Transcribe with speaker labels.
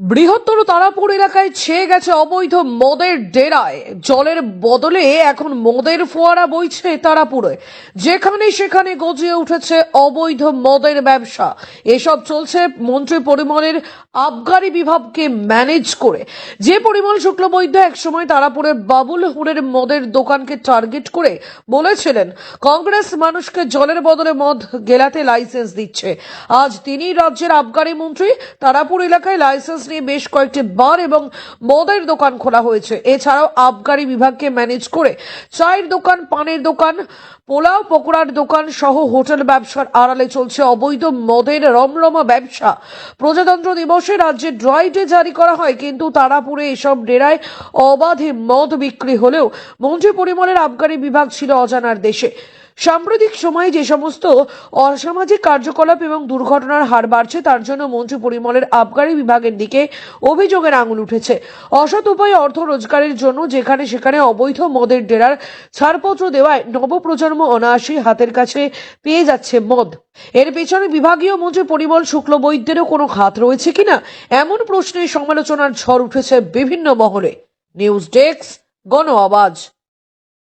Speaker 1: বৃহত্তর তারাপুর এলাকায় ছেয়ে গেছে অবৈধ মদের ডেরায়। জলের বদলে এখন মদের ফোয়ারা বইছে তারাপুরে। যেখানে সেখানে গজিয়ে উঠেছে অবৈধ মদের ব্যবসা। এসব চলছে মন্ত্রী পরিমলের আবগারি বিভাগকে ম্যানেজ করে। যে পরিমল শুক্লবৈদ্য একসময় তারাপুরের বাবুল হুড়ের মদের দোকানকে টার্গেট করে বলেছিলেন, কংগ্রেস মানুষকে জলের বদলে মদ গেলাতে লাইসেন্স দিচ্ছে। আজ তিনি রাজ্যের আবগারি মন্ত্রী, তারাপুর এলাকায় লাইসেন্স নিয়ে বেশ কয়েকটি বার এবং মদের দোকান খোলা হয়েছে। এছাড়াও আবগারি বিভাগকে ম্যানেজ করে চায়ের দোকান, পানের দোকান, পোলাও, পকোড়ার দোকান সহ হোটেল ব্যবসার আড়ালে চলছে অবৈধ মদের রমরমা ব্যবসা। প্রজাতন্ত্র দিবসে রাজ্যে ড্রাই ডে জারি করা হয়, কিন্তু তারাপুরে এসব ডেরায় অবাধে মদ বিক্রি হলেও মন্ত্রী পরিমলের আবগারি বিভাগ ছিল অজানার দেশে। সাম্প্রতিক সময়ে যে সমস্ত অসামাজিক কার্যকলাপ এবং দুর্ঘটনার হার বাড়ছে, তার জন্য মন্ত্রী পরিমলের আবগারি বিভাগের দিকে অভিযোগের আঙুল উঠেছে। অসৎ উপায়ে অর্থ রোজগারের জন্য যেখানে সেখানে অবৈধ মদের ডেরার ছাড়পত্র দেওয়ায় নবপ্রজন্ম অনায়াসী হাতের কাছে পেয়ে যাচ্ছে মদ। এর পেছনে বিভাগীয় মন্ত্রী পরিমল শুক্লবৈদ্যেরও কোনো হাত রয়েছে কিনা, এমন প্রশ্নে সমালোচনার ঝড় উঠেছে বিভিন্ন মহলে। নিউজ ডেস্ক গণ আওয়াজ